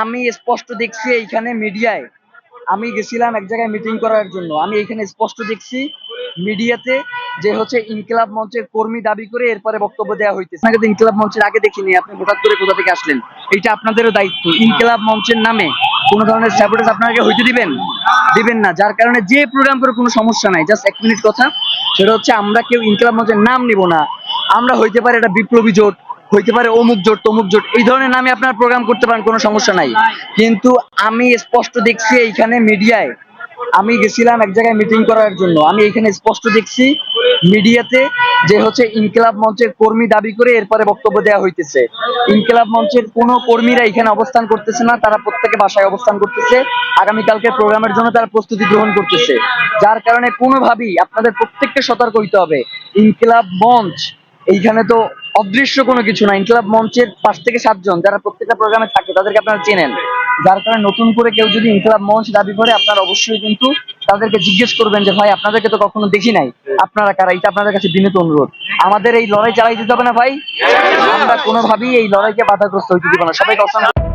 আমি স্পষ্ট দেখছি এইখানে মিডিয়ায়। আমি গেছিলাম এক জায়গায় মিটিং করার জন্য। আমি এইখানে স্পষ্ট দেখছি মিডিয়াতে যে হচ্ছে ইনকিলাব মঞ্চের কর্মী দাবি করে এরপরে বক্তব্য দেওয়া হইতেছে। আপনাকে তো ইনকিলাব মঞ্চের আগে দেখিনি, আপনি হঠাৎ করে কোথা থেকে আসলেন? এটা আপনাদেরও দায়িত্ব। ইনকিলাব মঞ্চের নামে কোনো ধরনের স্যাবোটেজ আপনাকে হইতে দিবেন? দিবেন না। যার কারণে যে প্রোগ্রাম করে কোনো সমস্যা নাই। জাস্ট এক মিনিট কথা। সেটা হচ্ছে আমরা কেউ ইনকিলাব মঞ্চের নাম নিব না। আমরা হইতে পারে এটা বিপ্লবী জোট। হইতে পারে অমুক জোট, তমুক জোট, এই ধরনের নামে আপনার প্রোগ্রাম করতে পারেন, কোনো সমস্যা নাই। কিন্তু আমি স্পষ্ট দেখছি এইখানে মিডিয়ায়, আমি গেছিলাম এক জায়গায় মিটিং করার জন্য, আমি এইখানে স্পষ্ট দেখছি মিডিয়াতে যে হচ্ছে ইনকিলাব মঞ্চের কর্মী দাবি করে এরপরে বক্তব্য দেওয়া হইতেছে। ইনকিলাব মঞ্চের কোনো কর্মীরা এখানে অবস্থান করতেছে না, তারা প্রত্যেকে বাসায় অবস্থান করতেছে। আগামীকালকে প্রোগ্রামের জন্য তারা প্রস্তুতি গ্রহণ করতেছে। যার কারণে কোনোভাবেই আপনাদের প্রত্যেককে সতর্ক হইতে হবে। ইনকিলাব মঞ্চ এইখানে তো অদৃশ্য কোনো কিছু না। ইনকলাব মঞ্চের পাঁচ থেকে সাতজন যারা প্রত্যেকটা প্রোগ্রামে থাকে, তাদেরকে আপনারা চেনেন। যার কারণে নতুন করে কেউ যদি ইনকলাব মঞ্চ দাবি করে, আপনারা অবশ্যই কিন্তু তাদেরকে জিজ্ঞেস করবেন যে, ভাই, আপনাদেরকে তো কখনো দেখি নাই। আপনারা কারা? এটা আপনাদের কাছে বিনীত অনুরোধ। আমাদের এই লড়াই চালাই দিতে হবে না, ভাই? আমরা কোনোভাবেই এই লড়াইকে বাধাগ্রস্ত হইতে দিব না। সবাইকে অসংখ্য